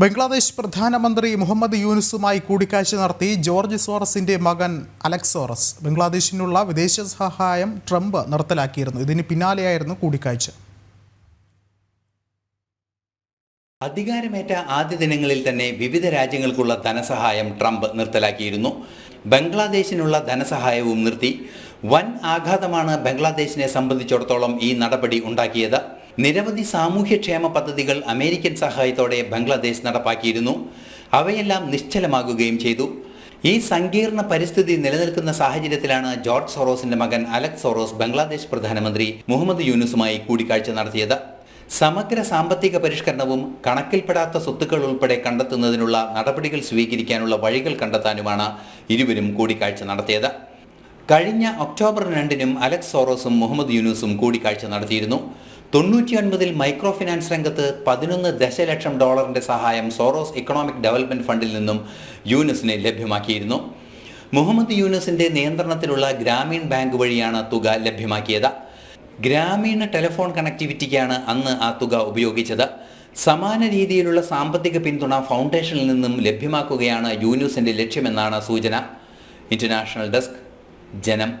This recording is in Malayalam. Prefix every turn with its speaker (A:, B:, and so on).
A: ബംഗ്ലാദേശ് പ്രധാനമന്ത്രി മുഹമ്മദ് യൂനുസുമായി കൂടിക്കാഴ്ച നടത്തി ജോർജ് സോറസിന്റെ മകൻ അലക്സ് സോറസ് ബംഗ്ലാദേശിനുള്ള വിദേശ സഹായം ട്രംപ് നിർത്തലാക്കിയിരുന്നു. ഇതിന് പിന്നാലെയായിരുന്നു കൂടിക്കാഴ്ച.
B: അധികാരമേറ്റ ആദ്യ ദിനങ്ങളിൽ തന്നെ വിവിധ രാജ്യങ്ങൾക്കുള്ള ധനസഹായം ട്രംപ് നിർത്തലാക്കിയിരുന്നു. ബംഗ്ലാദേശിനുള്ള ധനസഹായവും നിർത്തി. വൻ ആഘാതമാണ് ബംഗ്ലാദേശിനെ സംബന്ധിച്ചിടത്തോളം ഈ നടപടി ഉണ്ടാക്കിയത്. നിരവധി സാമൂഹ്യക്ഷേമ പദ്ധതികൾ അമേരിക്കൻ സഹായത്തോടെ ബംഗ്ലാദേശ് നടപ്പാക്കിയിരുന്നു. അവയെല്ലാം നിശ്ചലമാകുകയും ചെയ്തു. ഈ സങ്കീർണ പരിസ്ഥിതി നിലനിൽക്കുന്ന സാഹചര്യത്തിലാണ് ജോർജ് സോറോസിന്റെ മകൻ അലക്സ് സോറോസ് ബംഗ്ലാദേശ് പ്രധാനമന്ത്രി മുഹമ്മദ് യൂനുസുമായി കൂടിക്കാഴ്ച നടത്തിയത്. സമഗ്ര സാമ്പത്തിക പരിഷ്കരണവും കണക്കിൽപ്പെടാത്ത സ്വത്തുക്കൾ ഉൾപ്പെടെ കണ്ടെത്തുന്നതിനുള്ള നടപടികൾ സ്വീകരിക്കാനുള്ള വഴികൾ കണ്ടെത്താനുമാണ് ഇരുവരും കൂടിക്കാഴ്ച നടത്തിയത്. കഴിഞ്ഞ ഒക്ടോബർ രണ്ടിനും അലക്സ് സോറോസും മുഹമ്മദ് യൂനുസും കൂടിക്കാഴ്ച നടത്തിയിരുന്നു. തൊണ്ണൂറ്റിയൊൻപതിൽ മൈക്രോ ഫിനാൻസ് രംഗത്ത് പതിനൊന്ന് ദശലക്ഷം ഡോളറിന്റെ സഹായം സോറോസ് ഇക്കണോമിക് ഡെവലപ്മെന്റ് ഫണ്ടിൽ നിന്നും യൂനുസിന് ലഭ്യമാക്കിയിരുന്നു. മുഹമ്മദ് യൂനുസിന്റെ നിയന്ത്രണത്തിലുള്ള ഗ്രാമീൺ ബാങ്ക് വഴിയാണ് തുക ലഭ്യമാക്കിയത്. ഗ്രാമീണ ടെലിഫോൺ കണക്ടിവിറ്റിക്കാണ് അന്ന് ആ തുക ഉപയോഗിച്ചത്. സമാന രീതിയിലുള്ള സാമ്പത്തിക പിന്തുണ ഫൗണ്ടേഷനിൽ നിന്നും ലഭ്യമാക്കുകയാണ് യൂനുസിന്റെ ലക്ഷ്യമെന്നാണ് സൂചന. ഇന്റർനാഷണൽ ഡെസ്ക് ജനം.